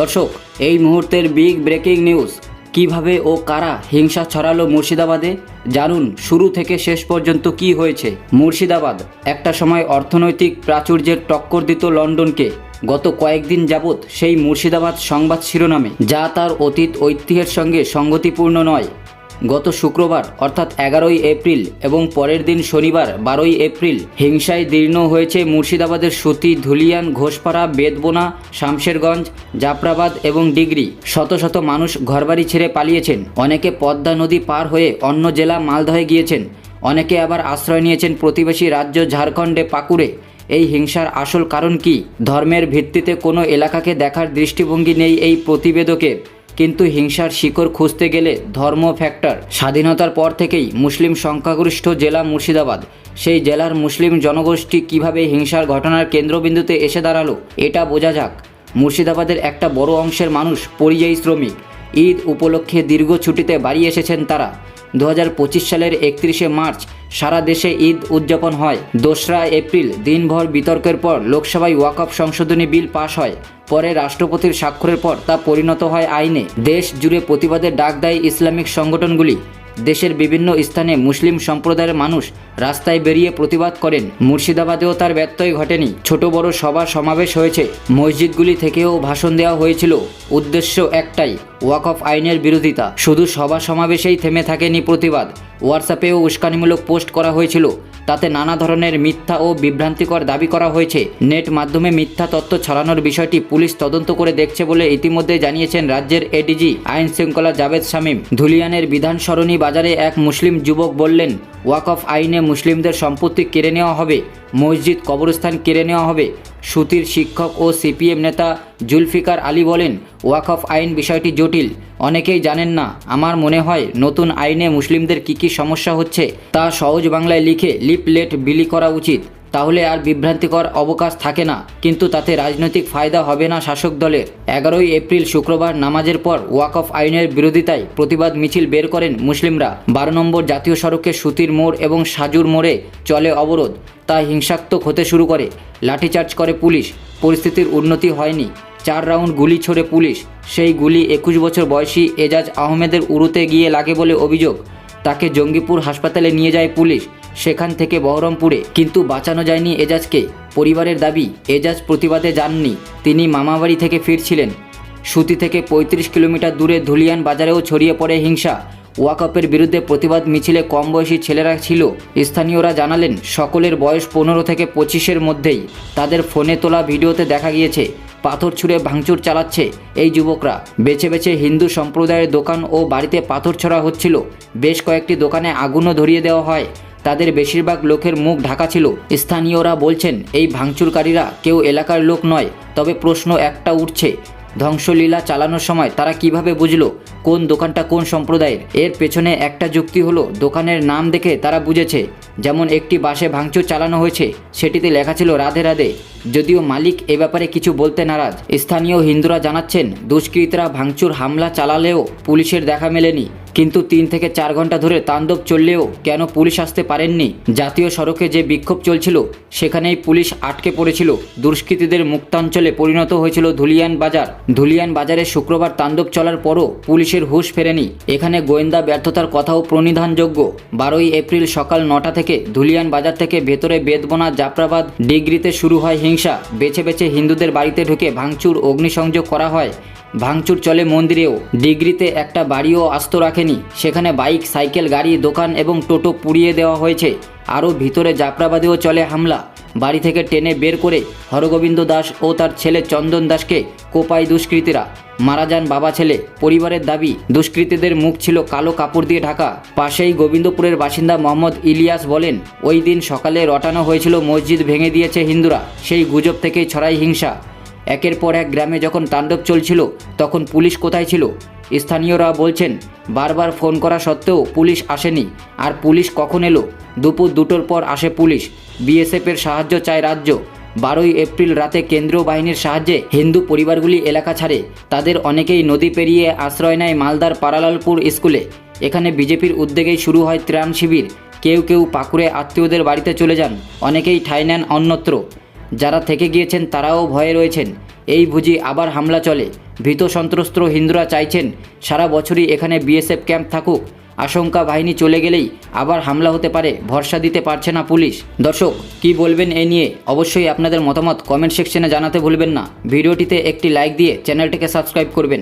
দর্শক, এই মুহূর্তের বিগ ব্রেকিং নিউজ কীভাবে ও কারা হিংসা ছড়ালো মুর্শিদাবাদে? জানুন শুরু থেকে শেষ পর্যন্ত কি হয়েছে? মুর্শিদাবাদ, একটা সময় অর্থনৈতিক প্রাচুর্যের টক্কর দিত লন্ডনকে। গত কয়েকদিন যাবৎ সেই মুর্শিদাবাদ সংবাদ শিরোনামে, যা তার অতীত ঐতিহ্যের সঙ্গে সঙ্গতিপূর্ণ নয়। গত শুক্রবার, অর্থাৎ এগারোই এপ্রিল এবং পরের দিন শনিবার, বারোই এপ্রিল, হিংসায় দীর্ণ হয়েছে মুর্শিদাবাদের সুতি ধুলিয়ান, ঘোষপাড়া বেদবোনা শামশেরগঞ্জ, জাফরাবাদ এবং ডিগ্রি। শত শত মানুষ ঘরবাড়ি ছেড়ে পালিয়েছেন। অনেকে পদ্মা নদী পার হয়ে অন্য জেলা মালদহে গিয়েছেন। অনেকে আবার আশ্রয় নিয়েছেন প্রতিবেশী রাজ্য ঝাড়খণ্ডে পাকুড়ে। এই হিংসার আসল কারণ কি? ধর্মের ভিত্তিতে কোনো এলাকাকে দেখার দৃষ্টিভঙ্গি নেই এই প্রতিবেদকের। কিন্তু হিংসার শিকড় খুঁজতে গেলে ধর্ম ফ্যাক্টর স্বাধীনতার পর থেকেই মুসলিম সংখ্যাগরিষ্ঠ জেলা মুর্শিদাবাদ। সেই জেলার মুসলিম জনগোষ্ঠী কীভাবে হিংসার ঘটনার কেন্দ্রবিন্দুতে এসে দাঁড়াল, এটা বোঝা যাক। মুর্শিদাবাদের একটা বড় অংশের মানুষ পরিযায়ী শ্রমিক। ঈদ উপলক্ষে দীর্ঘ ছুটিতে বাড়ি এসেছেন তারা। দু হাজার পঁচিশ সালের একত্রিশে মার্চ সারা দেশে ঈদ উদযাপন হয়। দোসরা এপ্রিল দিনভর বিতর্কের পর লোকসভায় ওয়াকফ সংশোধনী বিল পাশ হয়। পরে রাষ্ট্রপতির স্বাক্ষরের পর তা পরিণত হয় আইনে। দেশ জুড়ে প্রতিবাদের ডাক দেয় ইসলামিক সংগঠনগুলি। দেশের বিভিন্ন স্থানে মুসলিম সম্প্রদায়ের মানুষ রাস্তায় বেরিয়ে প্রতিবাদ করেন। মুর্শিদাবাদেও তার ব্যত্যয় ঘটেনি। ছোট বড় সভা সমাবেশ হয়েছে। মসজিদগুলি থেকেও ভাষণ দেওয়া হয়েছিল। উদ্দেশ্য একটাই ওয়াকফ আইনের বিরোধিতা। শুধু সভা সমাবেশেই থেমে থাকেনি প্রতিবাদ। হোয়াটসঅ্যাপেও উস্কানিমূলক পোস্ট করা হয়েছিল। তাতে নানা ধরনের মিথ্যা ও বিভ্রান্তিকর দাবি করা হয়েছে। নেট মাধ্যমে মিথ্যা তথ্য ছড়ানোর বিষয়টি পুলিশ তদন্ত করে দেখছে বলে ইতিমধ্যে জানিয়েছেন রাজ্যের এডিজি আইন শৃঙ্খলা জাভেদ শামীম। ধুলিয়ানের বিধান সরণি বাজারে এক মুসলিম যুবক বললেন, ওয়াকফ আইনে মুসলিমদের সম্পত্তি কেড়ে নেওয়া হবে, মসজিদ কবরস্থান কেড়ে নেওয়া হবে। সুতির শিক্ষক ও সিপিএম নেতা জুলফিকার আলী বলেন, ওয়াকফ আইন বিষয়টি জটিল। অনেকেই জানেন না, আমার মনে হয় নতুন আইনে মুসলিমদের কি কি সমস্যা হচ্ছে, তা সহজ বাংলায় লিখে লিপলেট বিলি করা উচিত। তাহলে আর বিভ্রান্তিকর অবকাশ থাকে না। কিন্তু তাতে রাজনৈতিক ফায়দা হবে না শাসক দলের। এগারোই এপ্রিল শুক্রবার নামাজের পর ওয়াকফ আইনের বিরোধিতায় প্রতিবাদ মিছিল বের করেন মুসলিমরা। বারো নম্বর জাতীয় সড়কে সুতির মোড় এবং সাজুর মোড়ে চলে অবরোধ। তা হিংসাত্মক হতে শুরু করে। লাঠিচার্জ করে পুলিশ। পরিস্থিতির উন্নতি হয়নি। চার রাউন্ড গুলি ছোড়ে পুলিশ। সেই গুলি একুশ বছর বয়সী এজাজ আহমেদের উড়ুতে গিয়ে লাগে বলে অভিযোগ। তাকে জঙ্গিপুর হাসপাতালে নিয়ে যায় পুলিশ। সেখান থেকে বহরমপুরে, কিন্তু বাঁচানো যায়নি এজাজকে। পরিবারের দাবি, এজাজ প্রতিবাদে যাননি। তিনি মামাবাড়ি থেকে ফিরছিলেন। সুতি থেকে ৩৫ কিলোমিটার দূরে ধুলিয়ান বাজারেও ছড়িয়ে পড়ে হিংসা। ওয়াকপের বিরুদ্ধে প্রতিবাদ মিছিলে কম বয়সী ছেলেরা ছিল। স্থানীয়রা জানালেন, সকলের বয়স পনেরো থেকে পঁচিশের মধ্যেই। তাদের ফোনে তোলা ভিডিওতে দেখা গিয়েছে, পাথর ছুঁড়ে ভাঙচুর চালাচ্ছে এই যুবকরা। বেছে বেছে হিন্দু সম্প্রদায়ের দোকান ও বাড়িতে পাথর ছড়া হচ্ছিল। বেশ কয়েকটি দোকানে আগুনও ধরিয়ে দেওয়া হয়। তাদের বেশিরভাগ লোকের মুখ ঢাকা ছিল। স্থানীয়রা বলছেন, এই ভাঙচুরকারীরা কেউ এলাকার লোক নয়, তবে প্রশ্ন একটা উঠছে, ধ্বংসলীলা চালানোর সময় তারা কীভাবে বুঝলো, কোন দোকানটা কোন সম্প্রদায়ের? এর পেছনে একটা যুক্তি হলো, দোকানের নাম দেখে তারা বুঝেছে, যেমন একটি বাসে ভাঙচুর চালানো হয়েছে, সেটিতে লেখা ছিল, রাধে রাধে। যদিও মালিক এ ব্যাপারে কিছু বলতে নারাজ। স্থানীয় হিন্দুরা জানাচ্ছেন, দুষ্কৃতীরা ভাঙচুর হামলা চালালেও পুলিশের দেখা মেলেনি। কিন্তু তিন থেকে চার ঘণ্টা ধরে তাণ্ডব চললেও কেন পুলিশ আসতে পারেননি? জাতীয় সড়কে যে বিক্ষোভ চলছিল, সেখানেই পুলিশ আটকে পড়েছিল। দুষ্কৃতীদের মুক্তাঞ্চলে পরিণত হয়েছিল ধুলিয়ান বাজার। ধুলিয়ান বাজারে শুক্রবার তাণ্ডব চলার পরও পুলিশের হুশ ফেরেনি। এখানে গোয়েন্দা ব্যর্থতার কথাও প্রণিধানযোগ্য। বারোই এপ্রিল সকাল নটা থেকে ধুলিয়ান বাজার থেকে ভেতরে বেদবনা, জাফরাবাদ ডিগ্রিতে শুরু হয় হিংসা। বেছে বেছে হিন্দুদের বাড়িতে ঢুকে ভাঙচুর, অগ্নিসংযোগ করা হয়। ভাঙচুর চলে মন্দিরেও। ডিগ্রিতে একটা বাড়িও আস্ত রাখেনি। সেখানে বাইক, সাইকেল, গাড়ি, দোকান এবং টোটো পুড়িয়ে দেওয়া হয়েছে। আরও ভিতরে জাফরাবাদেও চলে হামলা। বাড়ি থেকে টেনে বের করে হরগোবিন্দ দাস ও তার ছেলে চন্দন দাসকে কোপায় দুষ্কৃতীরা। মারা যান বাবা ছেলে। পরিবারের দাবি, দুষ্কৃতীদের মুখ ছিল কালো কাপড় দিয়ে ঢাকা। পাশেই গোবিন্দপুরের বাসিন্দা মোহাম্মদ ইলিয়াস বলেন, ওই দিন সকালে রটানো হয়েছিল মসজিদ ভেঙে দিয়েছে হিন্দুরা। সেই গুজব থেকেই ছড়াই হিংসা। একের পর এক গ্রামে যখন তাণ্ডব চলছিল, তখন পুলিশ কোথায় ছিল? স্থানীয়রা বলছেন, বারবার ফোন করা সত্ত্বেও পুলিশ আসেনি। আর পুলিশ কখন এলো? দুপুর দুটোর পর আসে পুলিশ। বিএসএফের সাহায্য চায় রাজ্য। বারোই এপ্রিল রাতে কেন্দ্রীয় বাহিনীর সাহায্যে হিন্দু পরিবারগুলি এলাকা ছাড়ে। তাদের অনেকেই নদী পেরিয়ে আশ্রয় নেয় মালদার পারালালপুর স্কুলে। এখানে বিজেপির উদ্যোগেই শুরু হয় ত্রাণ শিবির। কেউ কেউ পাকুড়ে আত্মীয়দের বাড়িতে চলে যান। অনেকেই ঠাঁই নেন অন্যত্র। যারা থেকে গিয়েছেন তারাও ভয়ে রয়েছেন। এই বুঝি আবার হামলা চলে। ভীত সন্ত্রস্ত হিন্দুরা চাইছেন সারা বছরই এখানে বিএসএফ ক্যাম্প থাকুক। আশঙ্কা বাহিনী চলে গেলেই আবার হামলা হতে পারে, ভরসা দিতে পারছে না পুলিশ। দর্শক, কি বলবেন এ নিয়ে? অবশ্যই আপনাদের মতামত কমেন্ট সেকশনে জানাতে ভুলবেন না। ভিডিওটিতে একটি লাইক দিয়ে চ্যানেলটিকে সাবস্ক্রাইব করবেন।